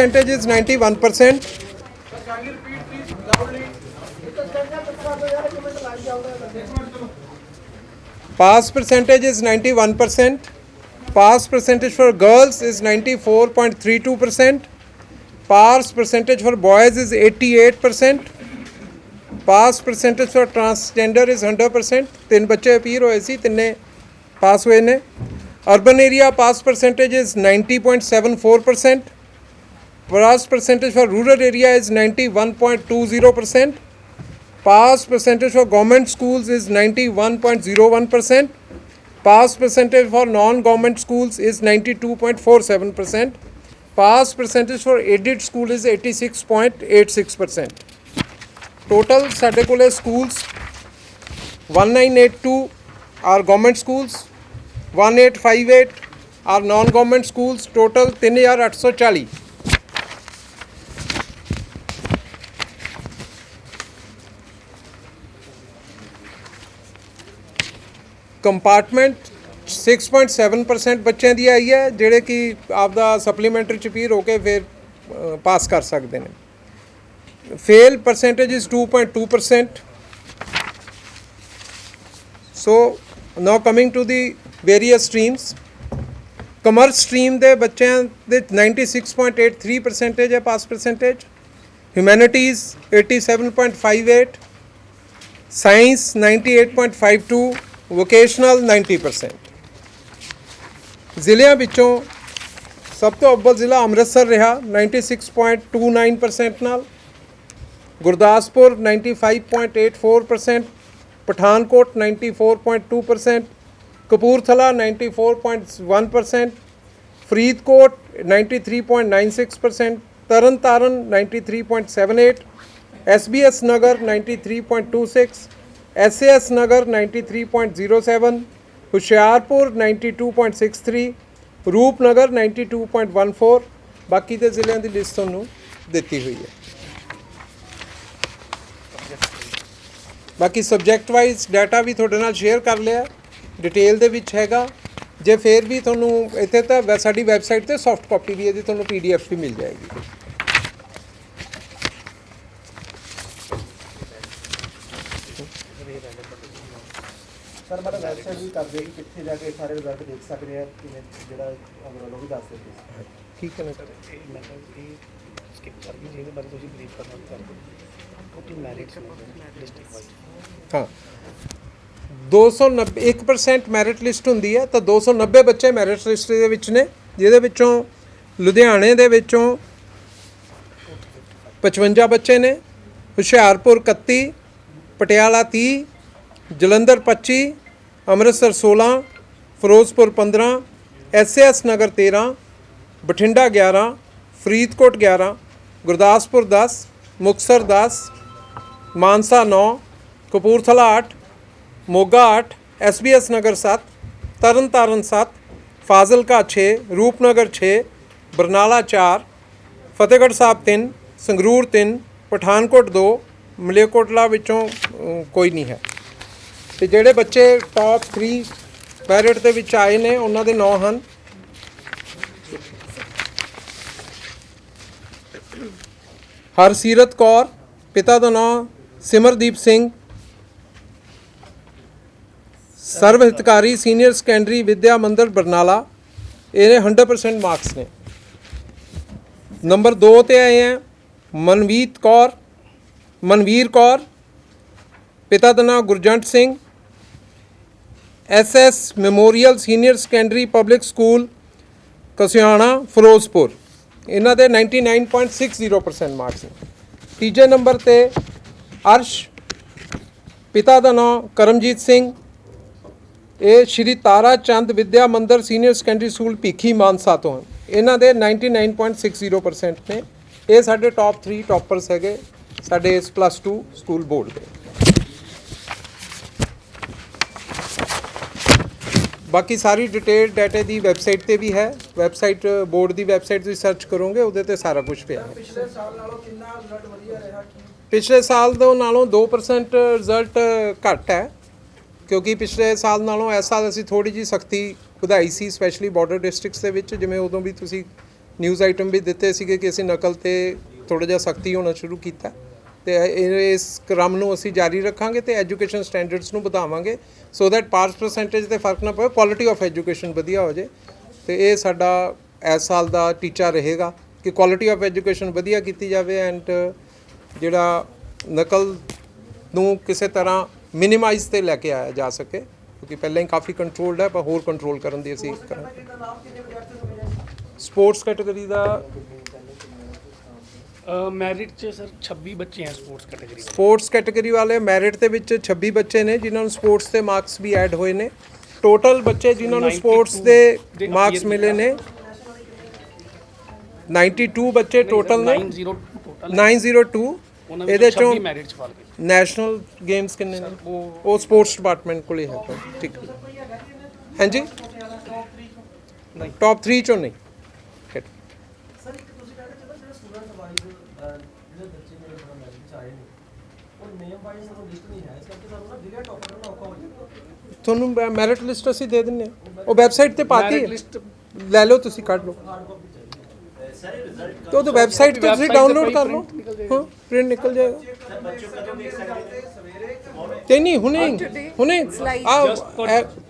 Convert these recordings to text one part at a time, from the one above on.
percentage is 91%. Pass percentage is 91%. Pass percentage for girls is 94.32%. Pass percentage for boys is 88%. Pass percentage for transgender is 100% ਤਿੰਨ ਬੱਚੇ appear ਹੋਏ ਸੀ ਤਿੰਨੇ pass ਹੋਏ ਨੇ urban area pass percentage is 90.74% Pass percentage for rural area is 91.20%. Pass percentage for government schools is 91.01%. Pass percentage for non-government schools is 92.47%. Pass percentage for aided school is 86.86%. Total ਸਾਡੇ schools 1982 are government schools 1858 are non government schools total 3840 compartment 6.7% ਬੱਚਿਆਂ ਦੀ ਆਈ ਹੈ, ਜਿਹੜੇ ਕਿ ਆਪਦਾ supplementary ਚ ਪੀਰ ਹੋ ਕੇ ਫਿਰ ਪਾਸ ਕਰ ਸਕਦੇ ਨੇ। Fail percentage is 2.2% so now coming to the various streams commerce stream ਦੇ ਬੱਚਿਆਂ ਦੇ 96.83 ਪਰਸੈਂਟੇਜ ਹੈ pass percentage humanities 87.58 science 98.52 vocational 90% ਜ਼ਿਲ੍ਹਿਆਂ ਵਿੱਚੋਂ ਸਭ ਤੋਂ ਅੱਵਲ ਜ਼ਿਲ੍ਹਾ ਅੰਮ੍ਰਿਤਸਰ ਰਿਹਾ 96.29% ਨਾਲ ਗੁਰਦਾਸਪੁਰ 95.84% ਪਠਾਨਕੋਟ 94.2% ਕਪੂਰਥਲਾ 94.1% ਫਰੀਦਕੋਟ 93.96% ਤਰਨਤਾਰਨ 93.78 SBS ਨਗਰ 93.26 SAS ਨਗਰ 93.07 ਹੁਸ਼ਿਆਰਪੁਰ 92.63 ਰੂਪਨਗਰ 92.14 ਬਾਕੀ ਦੇ ਜ਼ਿਲ੍ਹਿਆਂ ਦੀ ਲਿਸਟ ਤੁਹਾਨੂੰ ਦਿੱਤੀ ਹੋਈ ਹੈ। ਬਾਕੀ ਸਬਜੈਕਟ ਵਾਈਜ਼ ਡਾਟਾ ਵੀ ਤੁਹਾਡੇ ਨਾਲ ਸ਼ੇਅਰ ਕਰ ਲਿਆ। ਡਿਟੇਲ ਦੇ ਵਿੱਚ ਹੈਗਾ। ਜੇ ਫੇਰ ਵੀ ਤੁਹਾਨੂੰ ਇੱਥੇ ਤਾਂ ਵੈ- ਸਾਡੀ ਵੈਬਸਾਈਟ ਤੇ ਸੌਫਟ ਕਾਪੀ ਵੀ ਇਹਦੀ ਤੁਹਾਨੂੰ ਪੀਡੀਐਫ ਵੀ ਮਿਲ ਜਾਏਗੀ ਸਰ ਮਾੜਾ ਵੈਬਸਾਈਟ ਵੀ ਕਰ ਦਿਓ ਕਿ ਕਿੱਥੇ ਜਾ ਕੇ ਸਾਰੇ ਰਿਜ਼ਲਟ ਦੇਖ ਸਕਦੇ ਆ ਕਿਵੇਂ ਜਿਹੜਾ ਅਗਰ ਉਹ ਵੀ ਦੱਸ ਦਿਓ please। ਠੀਕ ਹੈ ਨਾ ਇਹ ਮੈਂ ਕਿਹਾ ਇਹ ਸਕਿਪ ਕਰ ਗਈ ਜਿਹਦੇ ਬਾਰੇ ਤੁਸੀਂ ਬਰੀਫ ਕਰਨਾ ਕਰ ਦਿਓ। ਟੋਟਲ ਮੈਰਿਟਸ ਨੇ ਡਿਸਟ੍ਰਿਕਟ ਵਾਈਜ਼ ਹਾਂ। 290 1% ਮੈਰਿਟ ਲਿਸਟ ਹੁੰਦੀ ਹੈ ਤਾਂ 290 ਬੱਚੇ ਮੈਰਿਟ ਲਿਸਟ ਦੇ ਵਿੱਚ ਨੇ ਜਿਹਦੇ ਵਿੱਚੋਂ ਲੁਧਿਆਣੇ ਦੇ ਵਿੱਚੋਂ 55 ਬੱਚੇ ਨੇ ਹੁਸ਼ਿਆਰਪੁਰ 31 ਪਟਿਆਲਾ 30 ਜਲੰਧਰ 25 ਅੰਮ੍ਰਿਤਸਰ 16 ਫਿਰੋਜ਼ਪੁਰ 15 ਐਸਐਸ ਨਗਰ 13 ਬਠਿੰਡਾ 11 ਫਰੀਦਕੋਟ 11 ਗੁਰਦਾਸਪੁਰ 10 ਮੁਕਤਸਰ 10 ਮਾਨਸਾ 9 ਕਪੂਰਥਲਾ 8 ਮੋਗਾ 8 ਐਸਬੀਐਸ ਨਗਰ 7 ਤਰਨਤਾਰਨ 7 ਫਾਜ਼ਿਲਕਾ 6 ਰੂਪਨਗਰ 6 ਬਰਨਾਲਾ 4 ਫਤਿਹਗੜ੍ਹ ਸਾਹਿਬ 3 ਸੰਗਰੂਰ 3 ਪਠਾਨਕੋਟ 2 ਮਲੇਕੋਟਲਾ ਵਿੱਚੋਂ ਕੋਈ ਨਹੀਂ ਹੈ। ਤੇ ਜਿਹੜੇ ਬੱਚੇ ਟਾਪ 3 ਮੈਰਿਟ ਦੇ ਵਿੱਚ ਆਏ ਨੇ, ਉਹਨਾਂ ਦੇ ਨਾਂ ਹਨ। ਹਰਸੀਰਤ ਕੌਰ, ਪਿਤਾ ਦਾ ਨਾਮ Simardeep Singh. Sarv Hitkari senior secondary Vidya Mandir Barnala. ਇਹਨੇ 100% ਮਾਰਕਸ ਨੇ। ਨੰਬਰ 2 ਤੇ ਆਏ ਹੈ ਮਨਵੀਤ ਕੌਰ, ਮਨਵੀਰ ਕੌਰ। ਪਿਤਾ ਦਾ ਨਾਮ Gurjant Singh. SS memorial senior secondary public school Kasiana Firozpur ਇਹਨਾਂ ਦੇ 99.60% ਮਾਰਕਸ ਨੇ। ਤੀਜੇ ਨੰਬਰ ਤੇ ਅਰਸ਼, ਪਿਤਾ ਦਾ ਨਾਮ ਕਰਮਜੀਤ ਸਿੰਘ। ਇਹ ਸ਼੍ਰੀ Tara Chand Vidya Mandir senior secondary school Bhikhi Mansa ਤੋਂ ਹਨ ਇਹਨਾਂ ਦੇ 99.60% ਨੇ। ਇਹ ਸਾਡੇ ਟਾਪ 3 ਟਾਪਰਸ ਹੈਗੇ ਸਾਡੇ ਇਸ ਪਲੱਸ 2 ਸਕੂਲ ਬੋਰਡ ਦੇ। ਬਾਕੀ ਸਾਰੀ ਡਿਟੇਲ ਡਾਟਾ ਦੀ ਵੈਬਸਾਈਟ ਤੇ ਵੀ ਹੈ। ਵੈਬਸਾਈਟ ਬੋਰਡ ਦੀ ਵੈਬਸਾਈਟ ਤੁਸੀਂ ਸਰਚ ਕਰੋਗੇ ਉਹਦੇ ਤੇ ਸਾਰਾ ਕੁਝ ਪਿਆ ਹੈ। ਪਿਛਲੇ ਸਾਲ ਨਾਲੋਂ ਕਿੰਨਾ ਰਿਜ਼ਲਟ ਵਧੀਆ ਰਿਹਾ? ਕੀ ਪਿਛਲੇ ਸਾਲ ਤੋਂ ਨਾਲੋਂ 2% ਰਿਜ਼ਲਟ ਘੱਟ ਹੈ। ਕਿਉਂਕਿ ਪਿਛਲੇ ਸਾਲ ਨਾਲੋਂ ਇਸ ਸਾਲ ਅਸੀਂ ਥੋੜੀ ਜੀ ਸਖਤੀ ਵਧਾਈ ਸੀ ਸਪੈਸ਼ਲੀ ਬਾਰਡਰ ਡਿਸਟ੍ਰਿਕਟਸ ਦੇ ਵਿੱਚ ਜਿਵੇਂ ਉਦੋਂ ਵੀ ਤੁਸੀਂ ਨਿਊਜ਼ ਆਈਟਮ ਵੀ ਦਿੱਤੇ ਸੀਗੇ ਕਿ ਅਸੀਂ ਨਕਲ ਤੇ ਥੋੜਾ ਜਿਹਾ ਸਖਤੀ ਹੋਣਾ ਸ਼ੁਰੂ ਕੀਤਾ। ਤੇ ਇਹ- ਇਸ ਕ੍ਰਮ ਨੂੰ ਅਸੀਂ ਜਾਰੀ ਰੱਖਾਂਗੇ ਤੇ ਐਜੂਕੇਸ਼ਨ ਸਟੈਂਡਰਡਸ ਨੂੰ ਵਧਾਵਾਂਗੇ ਸੋ ਦੈਟ ਪਾਸ ਪਰਸੈਂਟੇਜ ਤੇ ਫ਼ਰਕ ਨਾ ਪਵੇ ਕੁਆਲਿਟੀ ਆਫ ਐਜੂਕੇਸ਼ਨ ਵਧੀਆ ਹੋ ਜੇ। ਤੇ ਇਹ ਸਾਡਾ ਇਸ ਸਾਲ ਦਾ ਟੀਚਾ ਰਹੇਗਾ ਕਿ ਕੁਆਲਿਟੀ ਆਫ ਐਜੂਕੇਸ਼ਨ ਵਧੀਆ ਕੀਤੀ ਜਾਵੇ ਐਂਡ ਜਿਹੜਾ ਨਕਲ ਨੂੰ ਕਿਸੇ ਤਰ੍ਹਾਂ ਮਿਨੀਮਾਈਜ਼ ਤੇ ਲੈ ਕੇ ਆਇਆ ਜਾ ਸਕੇ, ਕਿਉਂਕਿ ਪਹਿਲਾਂ ਹੀ ਕਾਫੀ ਕੰਟਰੋਲਡ ਹੈ, ਪਰ ਹੋਰ ਕੰਟਰੋਲ ਕਰਨ ਦੀ ਅਸੀਂ ਕਰਾਂਗੇ। ਸਪੋਰਟਸ ਕੈਟਾਗਰੀ ਦਾ ਮੈਰਿਟ 'ਚ ਸਰ 26 ਬੱਚੇ ਹੈ ਸਪੋਰਟਸ ਕੈਟਾਗਰੀ ਸਪੋਰਟਸ ਕੈਟਾਗਰੀ ਵਾਲੇ ਮੈਰਿਟ ਦੇ ਵਿੱਚ 26 ਬੱਚੇ ਨੇ ਜਿਨ੍ਹਾਂ ਨੂੰ ਸਪੋਰਟਸ ਦੇ ਮਾਰਕਸ ਵੀ ਐਡ ਹੋਏ ਨੇ। ਟੋਟਲ ਬੱਚੇ ਜਿਨ੍ਹਾਂ ਨੂੰ 92 ਸਪੋਰਟਸ ਦੇ ਮਾਰਕਸ ਮਿਲੇ ਨੇ। 92 ਬੱਚੇ ਟੋਟਲ ਨੇ। 90 ਟੋਟਲ 902 ਉਹਨਾਂ ਇਹਦੇ ਚੋਂ 26 ਮੈਰਿਟ 'ਚ ਫਲ ਗਏ ਨੈਸ਼ਨਲ ਗੇਮਸ ਕਿੰਨੇ ਨੇ? ਉਹ ਸਪੋਰਟਸ ਡਿਪਾਰਟਮੈਂਟ ਕੋਲ ਹੀ ਹੈ। ਠੀਕ ਹਾਂਜੀ? ਟੌਪ 3 ਚੋਂ ਨਹੀਂ ਠੀਕ। ਸਰ ਇੱਕ ਤੁਸੀਂ ਕਹਿੰਦੇ ਜਦੋਂ ਜਿਹੜੇ ਸਟੂਡੈਂਟ ਵਾਈਜ਼ ਜਿਹੜੇ ਬੱਚੇ ਮੇਰੇ ਕੋਲ ਮੈਰਿਜ ਚ ਆਏ ਨੇ ਉਹ ਨੇਮ ਵਾਈਜ਼ ਸਾਨੂੰ ਲਿਸਟ ਨਹੀਂ ਹੈ ਇਸ ਕਰਕੇ ਸਾਨੂੰ ਨਾ ਡਿਲੇ ਟੌਪ ਕਰਨਾ ਔਖਾ ਹੋ ਜਾਂਦਾ ਤੁਹਾਨੂੰ ਮੈਰਿਟ ਲਿਸਟ ਅਸੀਂ ਦੇ ਦਿੰਨੇ ਆ ਉਹ ਵੈਬਸਾਈਟ ਤੇ ਪਾਤੀ ਮੈਰਿਟ ਹੈ ਲਿਸਟ ਲੈ ਲਓ ਤੁਸੀਂ ਕੱਢ ਲਓ। ਤੇ ਉਹ ਤਾਂ ਵੈਬਸਾਈਟ ਤੇ ਤੁਸੀਂ ਡਾਊਨਲੋਡ ਕਰ ਲਓ। ਹਾਂ ਪ੍ਰਿੰਟ ਨਿਕਲ ਜਾਏਗਾ। ਤੇ ਨਹੀਂ ਹੁਣੇ ਹੁਣੇ ਆ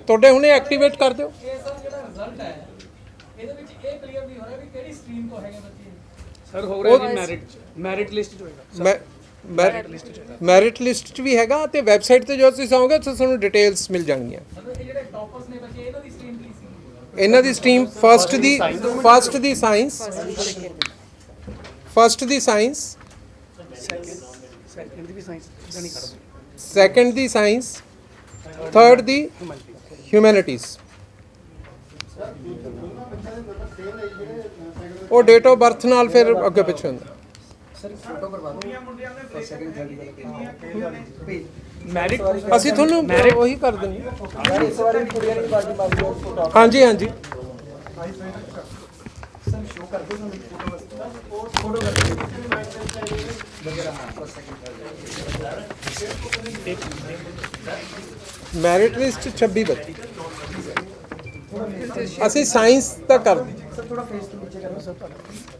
ਤੁਹਾਡੇ ਹੁਣੇ ਐਕਟੀਵੇਟ ਕਰ ਦਿਓ। ਇਹ ਸਰ ਜਿਹੜਾ ਰਿਜ਼ਲਟ ਹੈ ਇਹਦੇ ਵਿੱਚ ਇਹ ਕਲੀਅਰ ਨਹੀਂ ਹੋ ਰਿਹਾ ਵੀ ਕਿਹੜੀ ਸਟਰੀਮ ਤੋਂ ਹੈਗੇ ਬੱਚੇ? ਸਰ ਹੋ ਰਿਹਾ ਜੀ ਮੈਰਿਟ ਮੈਰਿਟ ਲਿਸਟ 'ਚ ਹੋਏਗਾ। ਮੈਂ ਮੈਰਿਟ ਲਿਸਟ 'ਚ ਵੀ ਹੈਗਾ ਤੇ ਵੈਬਸਾਈਟ ਤੇ ਜੋ ਤੁਸੀਂ ਆਓਗੇ ਤਾਂ ਤੁਹਾਨੂੰ ਡਿਟੇਲਸ ਮਿਲ ਜਾਣਗੀਆਂ। ਮਤਲਬ ਇਹ ਜਿਹੜੇ ਟੌਪਰਸ ਨੇ ਬੱਚੇ ਇਹਨਾਂ ਦੀ ਸਟਰੀਮ ਕੀ ਸੀ? ਇਹਨਾਂ ਦੀ ਸਟਰੀਮ ਫਸਟ ਦੀ ਫਸਟ ਦੀ ਸਾਇੰਸ ਫਸਟ ਦੀ ਸਾਇੰਸ ਸੈਕੰਡ ਦੀ ਵੀ ਸਾਇੰਸ ਸੈਕੰਡ ਦੀ ਸਾਇੰਸ ਥਰਡ ਦੀ ਹਿਊਮੈਨਿਟੀਜ਼ ਉਹ ਡੇਟ ਆਫ ਬਰਥ ਨਾਲ ਫਿਰ ਅੱਗੇ ਪਿੱਛੇ ਹੁੰਦਾ। ਮੈਰਿਟ ਅਸੀਂ ਤੁਹਾਨੂੰ ਉਹੀ ਕਰ ਦਿੰਦੇ ਹਾਂ। ਯਾਰ ਇਸ ਵਾਰੀ ਕੁੜੀਆਂ ਦੀ ਬਾਜੀ ਮਾਰ ਦਿਓ ਫੋਟੋ ਹਾਂਜੀ ਹਾਂਜੀ। ਸਰ ਸ਼ੋ ਕਰ ਦਿਓ ਸਾਨੂੰ ਫੋਟੋ ਫੋਟੋ ਕਰ ਦਿਓ। ਮੈਰਿਟ ਲਿਸਟ 26 ਬੱਚੇ। ਅਸੀਂ ਸਾਇੰਸ ਦਾ ਕਰਦੇ ਸਰ ਥੋੜਾ ਫੇਸ ਤੋਂ ਨੀਚੇ ਕਰੋ ਸਰ ਤੁਹਾਡਾ।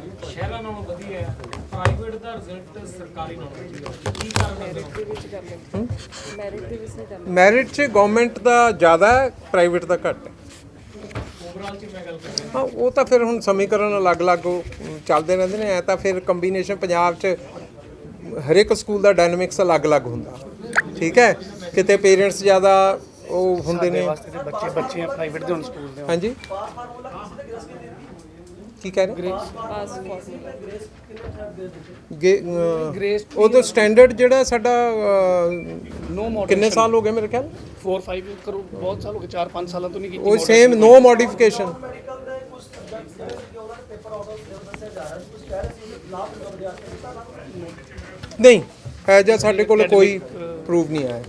ਸ਼ਹਿਰਾਂ ਨਾਲੋਂ ਵਧੀਆ ਹੈ ਪ੍ਰਾਈਵੇਟ ਦਾ ਰਿਜ਼ਲਟ ਸਰਕਾਰੀ ਨਾਲੋਂ ਵਧੀਆ। ਕੀ ਕਾਰਨ ਹੈ ਮੈਰਿਟ ਦੇ ਵਿੱਚ ਨਹੀਂ ਕਰਨਾ ਮੈਰਿਟ 'ਚ ਗਵਰਨਮੈਂਟ ਦਾ ਜ਼ਿਆਦਾ ਹੈ ਪ੍ਰਾਈਵੇਟ ਦਾ ਘੱਟ ਹੈ। ਓਵਰਆਲ ਚ ਮੈਂ ਗੱਲ ਕਰ ਰਿਹਾ ਹਾਂ ਉਹ ਤਾਂ ਫਿਰ ਹੁਣ ਸਮੀਕਰਨ ਅਲੱਗ-ਅਲੱਗ ਚੱਲਦੇ ਰਹਿੰਦੇ ਨੇ ਐ ਤਾਂ ਫਿਰ ਕੰਬੀਨੇਸ਼ਨ ਪੰਜਾਬ 'ਚ ਹਰ ਇੱਕ ਸਕੂਲ ਦਾ ਡਾਇਨਾਮਿਕਸ ਅਲੱਗ-ਅਲੱਗ ਹੁੰਦਾ। ਠੀਕ ਹੈ? ਕਿਤੇ ਪੇਰੈਂਟਸ ਜ਼ਿਆਦਾ ਉਹ ਹੁੰਦੇ ਨੇ। ਬੱਚੇ ਬੱਚੇ ਪ੍ਰਾਈਵੇਟ ਦੇ ਹੁਣ ਸਕੂਲ ਦੇ ਹਾਂਜੀ? ਕੀ ਕਹਿ ਰਹੇ ਪਾਸ ਫਾਰਮੂਲਾ ਗੇ- ਅਹ, Grace ਉਹ ਤਾਂ ਸਟੈਂਡਰਡ ਜਿਹੜਾ ਸਾਡਾ ਅਹ, ਨੋ ਮੋਡਲ ਕਿੰਨੇ ਸਾਲ ਹੋ ਗਏ ਮੇਰੇ ਖਿਆਲ? 4 5 ਕਰੋ ਬਹੁਤ ਸਾਲ ਹੋ ਗਏ 4 5 ਸਾਲਾਂ ਤੋਂ ਨਹੀਂ ਕੀਤੀ ਉਹ ਸੇਮ ਨੋ ਮੋਡੀਫਿਕੇਸ਼ਨ ਨਹੀਂ ਹੈ ਜਾਂ ਸਾਡੇ ਕੋਲ ਕੋਈ ਪ੍ਰੂਫ ਨਹੀਂ ਆਇਆ।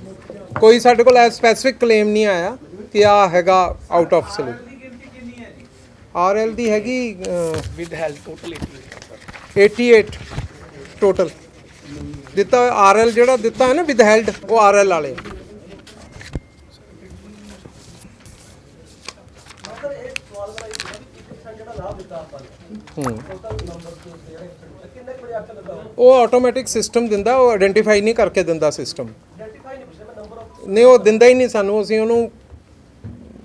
ਕੋਈ ਸਾਡੇ ਕੋਲ ਐ ਸਪੈਸੀਫਿਕ ਕਲੇਮ ਨਹੀਂ ਆਇਆ ਕਿ ਆ ਹੈਗਾ out of syllabus R L ਦੀ ਹੈਗੀ ਵਿਦ ਹੈਲਥ ਟੋਟਲ 80 88 ਟੋਟਲ ਦਿੱਤਾ ਆਰਐਲ ਜਿਹੜਾ ਦਿੱਤਾ ਹੈ ਨਾ ਵਿਦ ਹੈਲਡ ਉਹ ਆਰਐਲ ਵਾਲੇ। ਮਤਲਬ ਇਹ ਸਵਾਲ ਮੇਰਾ ਇਹ ਹੈ। ਕਿ 1% ਜਿਹੜਾ ਲਾਭ ਦਿੱਤਾ ਆਪਾਂ ਨੇ ਹੂੰ ਟੋਟਲ ਨੰਬਰ ਦੇ ਉੱਤੇ ਜਿਹੜੇ ਕਿੰਨੇ ਕੁ ਵਿਦਿਆਰਥੀ ਦਿੰਦਾ ਉਹ ਆਟੋਮੈਟਿਕ ਸਿਸਟਮ ਦਿੰਦਾ ਉਹ ਆਇਡੈਂਟੀਫਾਈ ਨਹੀਂ ਕਰਕੇ ਦਿੰਦਾ ਸਿਸਟਮ ਨਹੀਂ ਉਹ ਦਿੰਦਾ ਹੀ ਨਹੀਂ ਸਾਨੂੰ ਅਸੀਂ ਉਹਨੂੰ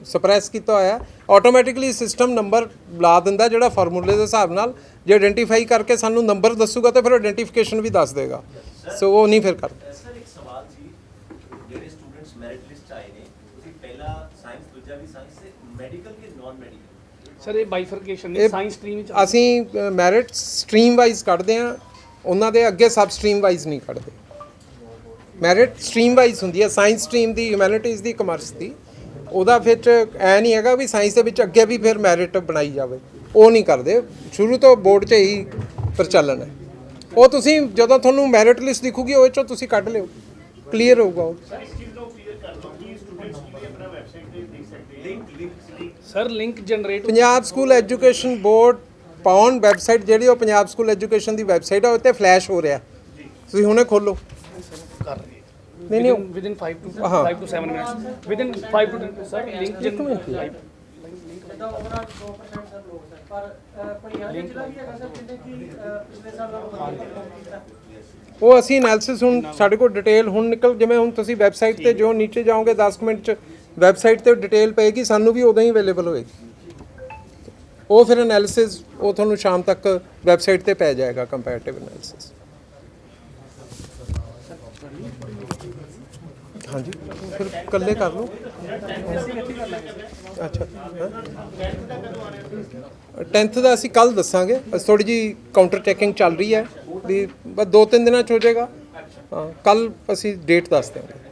ਸਪਰੈਸ ਕੀਤਾ ਹੋਇਆ ਆਟੋਮੈਟਿਕਲੀ ਸਿਸਟਮ ਨੰਬਰ ਲਾ ਦਿੰਦਾ ਜਿਹੜਾ ਫਾਰਮੂਲੇ ਦੇ ਹਿਸਾਬ ਨਾਲ। ਜੇ ਆਇਡੈਂਟੀਫਾਈ ਕਰਕੇ ਸਾਨੂੰ ਨੰਬਰ ਦੱਸੂਗਾ ਤਾਂ ਫਿਰ ਆਇਡੈਂਟੀਫਿਕੇਸ਼ਨ ਵੀ ਦੱਸ ਦੇਗਾ। ਸੋ ਉਹ ਨਹੀਂ ਫਿਰ ਕਰਦਾ ਸਰ ਇੱਕ ਸਵਾਲ ਸੀ ਜਿਹੜੇ ਸਟੂਡੈਂਟਸ ਮੈਰਿਟ ਲਿਸਟ ਆਏ ਨੇ ਤੁਸੀਂ ਪਹਿਲਾ ਸਾਇੰਸ ਦੂਜਾ ਵੀ ਸਾਇੰਸ ਤੇ ਮੈਡੀਕਲ ਕੇ ਨਾਨ ਮੈਡੀਕਲ ਸਰ ਇਹ ਬਾਈਫਰਕੇਸ਼ਨ ਨੇ ਸਾਇੰਸ ਸਟਰੀਮ ਵਿੱਚ ਅਸੀਂ ਮੈਰਿਟ ਸਟਰੀਮ ਵਾਈਜ਼ ਕੱਢਦੇ ਆ ਉਹਨਾਂ ਦੇ ਅੱਗੇ ਸਬ ਸਟਰੀਮ ਵਾਈਜ਼ ਨਹੀਂ ਕੱਢਦੇ। ਮੈਰਿਟ ਸਟਰੀਮ ਵਾਈਜ਼ ਹੁੰਦੀ ਹੈ ਸਾਇੰਸ ਸਟਰੀਮ ਦੀ ਹਿਊਮੈਨਿਟੀਜ਼ ਦੀ ਕਮਰਸ ਦੀ। ਉਹਦਾ ਵਿੱਚ ਐ ਨਹੀਂ ਹੈਗਾ ਵੀ ਸਾਇੰਸ ਦੇ ਵਿੱਚ ਅੱਗੇ ਵੀ ਫਿਰ ਮੈਰਿਟ ਬਣਾਈ ਜਾਵੇ। ਉਹ ਨਹੀਂ ਕਰਦੇ। ਸ਼ੁਰੂ ਤੋਂ ਬੋਰਡ 'ਚ ਇਹੀ ਪ੍ਰਚਲਨ ਹੈ। ਉਹ ਤੁਸੀਂ ਜਦੋਂ ਤੁਹਾਨੂੰ ਮੈਰਿਟ ਲਿਸਟ ਦਿਖੂਗੀ ਉਹ 'ਚੋਂ ਤੁਸੀਂ ਕੱਢ ਲਿਓ। ਕਲੀਅਰ ਹੋਊਗਾ ਉਹ। Sir link generate Punjab school education board ਪਾਉਣ ਵੈਬਸਾਈਟ ਜਿਹੜੀ ਉਹ ਪੰਜਾਬ ਸਕੂਲ ਐਜੂਕੇਸ਼ਨ ਦੀ ਵੈਬਸਾਈਟ ਆ ਉੱਤੇ ਫਲੈਸ਼ ਹੋ ਰਿਹਾ। ਤੁਸੀਂ ਹੁਣੇ ਖੋਲੋ ਕਰ ਰਹੀ ਹੈ ਨਹੀਂ ਨਹੀਂ ਵਿਦਿਨ 5 ਟੂ ਹਾਂ। 5 to 7 minutes within 5 to 10 sir link generate ਜਿੱਦਾਂ ਓਵਰਆਲ 2% ਸਰ ਲੋਕ ਸਰ ਪਰ ਦੇ ਜ਼ਿਲ੍ਹਾ ਵੀ ਹੈਗਾ ਸਰ ਜਿੰਨੇ ਕਿ ਪਿਛਲੇ ਸਾਲ ਕੀਤਾ ਉਹ ਅਸੀਂ ਐਨਾਲਿਸਿਸ ਹੁਣ ਸਾਡੇ ਕੋਲ ਡਿਟੇਲ ਹੁਣ ਨਿਕਲ ਜਿਵੇਂ ਹੁਣ ਤੁਸੀਂ ਵੈਬਸਾਈਟ ਤੇ ਜੋ ਨੀਚੇ ਜਾਓਗੇ 10 ਕੁ ਮਿੰਟ ਚ ਵੈਬਸਾਈਟ ਤੇ ਡਿਟੇਲ ਪਏਗੀ ਸਾਨੂੰ ਵੀ ਉਦੋਂ ਹੀ ਅਵੇਲੇਬਲ ਹੋਏਗੀ। ਉਹ ਫਿਰ ਐਨਾਲਿਸਿਸ ਉਹ ਤੁਹਾਨੂੰ ਸ਼ਾਮ ਤੱਕ ਵੈਬਸਾਈਟ ਤੇ ਪੈ ਜਾਏਗਾ ਕੰਪੈਰੀਟਿਵ ਐਨਾਲਿਸਿਸ ਹਾਂਜੀ, ਫਿਰ ਇਕੱਲੇ ਕਰ ਲਓ। ਅੱਛਾ 10th ਦਾ ਅਸੀਂ ਕੱਲ ਦੱਸਾਂਗੇ। ਬਸ ਥੋੜੀ ਜੀ ਕਾਊਂਟਰ ਚੈਕਿੰਗ ਚੱਲ ਰਹੀ ਹੈ, ਵੀ ਬਸ ਦੋ ਤਿੰਨ ਦਿਨਾਂ ਚ ਹੋ ਜਾਏਗਾ। ਹਾਂ ਕੱਲ ਅਸੀਂ ਡੇਟ ਦੱਸ ਦਿਆਂਗੇ।